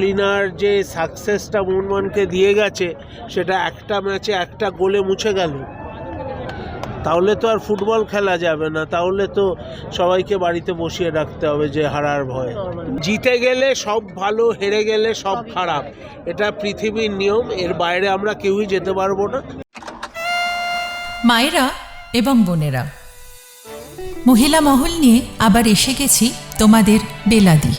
Liner যে সাকসেসটা মোহনবাগানকে দিয়ে গেছে সেটা একটা ম্যাচে একটা গোলে মুছে গেল। তাহলে তো আর ফুটবল খেলা যাবে না তাহলে তো সবাইকে বাড়িতে বসিয়ে রাখতে হবে যে হারার ভয়। জিতে গেলে সব ভালো হেরে গেলে সব খারাপ। এটা পৃথিবীর নিয়ম এর বাইরে আমরা কেউই যেতে পারব না। মায়েরা এবং বোনেরা মহিলা মহল নিয়ে আবার এসে গেছি তোমাদের বেলাদি।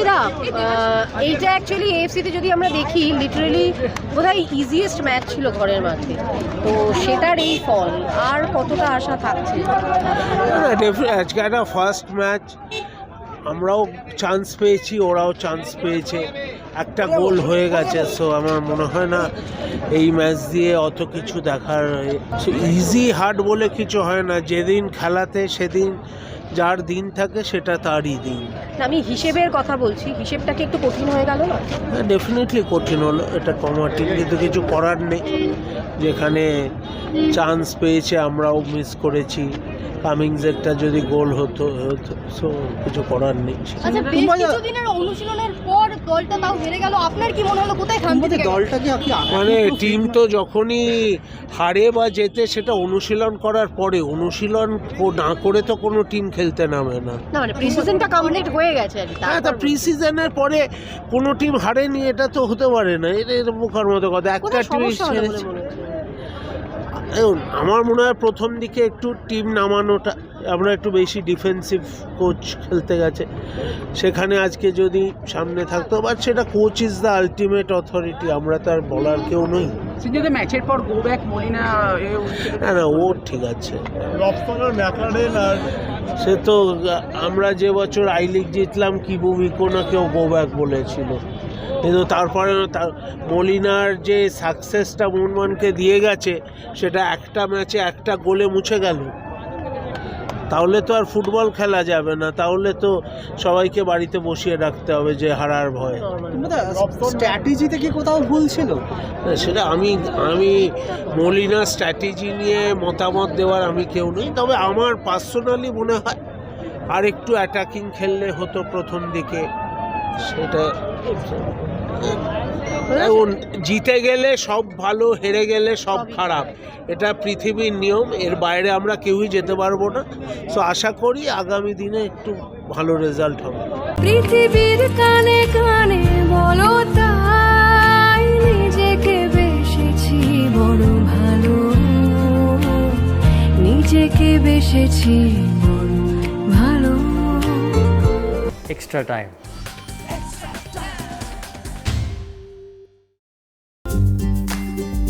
টুম্পাইদা আহ, এইটা অ্যাকচুয়ালি এফসিতে যদি আমরা দেখি লিটারেলি বোধহয় ইজিয়েস্ট ম্যাচ ছিল ঘরের মাঠে। তো সেটার এই ফল আর কতটা আশা থাকছে? আজকে একটা ফার্স্ট ম্যাচ আমরাও চান্স পেয়েছি ওরাও চান্স পেয়েছে। একটা গোল হয়ে গেছে সো আমার মনে হয় না এই ম্যাচ দিয়ে অত কিছু দেখার ইজি হার্ড বলে কিছু হয় না যেদিন খেলাতে সেদিন যার দিন থাকে সেটা তারই দিন। আমি হিসেবের কথা বলছি হিসেবটাকে একটু কঠিন হয়ে গেল না? হ্যাঁ ডেফিনেটলি কঠিন হলো এটা কমাটিং কিন্তু কিছু করার নেই। যেখানে চান্স পেয়েছে আমরাও মিস করেছি। কামিংসেরটা যদি গোল হতো হতো সো কিছু করার নেই। আচ্ছা বেশ কিছুদিনের অনুশীলনের পর দলটা তাও হেরে গেল। আপনার কি মনে হলো কোথায় খান আমাদের দলটাকে আপনি মানে টিম তো যখনই হারে বা জেতে সেটা অনুশীলন করার পরে অনুশীলন না করে তো কোনো টিম খেলতে নামে না। না মানে প্রিসিজনটা কমপ্লিট হয়ে গেছে আর হ্যাঁ তা প্রি সিজনের পরে কোনো টিম হারেনি এটা তো হতে পারে না। এটা এর মুখার মতো কথা। একটা টিম সমস্যা হলো বলে মনে হচ্ছে দেখুন, আমার মনে হয় প্রথম দিকে একটু টিম নামানোটা আমরা একটু বেশি ডিফেন্সিভ কোচ খেলতে গেছে। সেখানে আজকে যদি সামনে থাকতো বাট সেটা coach is the ultimate authority আমরা তো আর বলার কেউ নই। ম্যাচের পর গো ব্যাক মলিনা না না ও ঠিক আছে। সে তো আমরা যে বছর আই লিগ জিতলাম কিবু বিকোনা কেউ গো ব্যাক বলেছিল। কিন্তু তারপরে তার মলিনার যে সাকসেসটা মোহনবাগানকে দিয়ে গেছে সেটা একটা ম্যাচে একটা গোলে মুছে গেল। তাহলে তো আর ফুটবল খেলা যাবে না। তাহলে তো সবাইকে বাড়িতে বসিয়ে রাখতে হবে যে হারার ভয়। স্ট্র্যাটেজিতে কি কোথাও ভুল ছিল? সেটা আমি আমি মলিনা স্ট্র্যাটেজি নিয়ে মতামত দেওয়ার আমি কেউ নই। তবে আমার পার্সোনালি মনে হয় আর একটু অ্যাটাকিং খেললে হতো প্রথম দিকে। সেটা এখন জিতে গেলে সব ভালো হেরে গেলে সব খারাপ। এটা পৃথিবীর নিয়ম এর বাইরে আমরা কেউই যেতে পারব না। সো আশা করি আগামী দিনে একটু ভালো রেজাল্ট হবে। পৃথিবীর কানে কানে বলো তাই নিজেকে বেসেছি বড় ভালো। নিজেকে বেসেছি বড় ভালো। Extra time.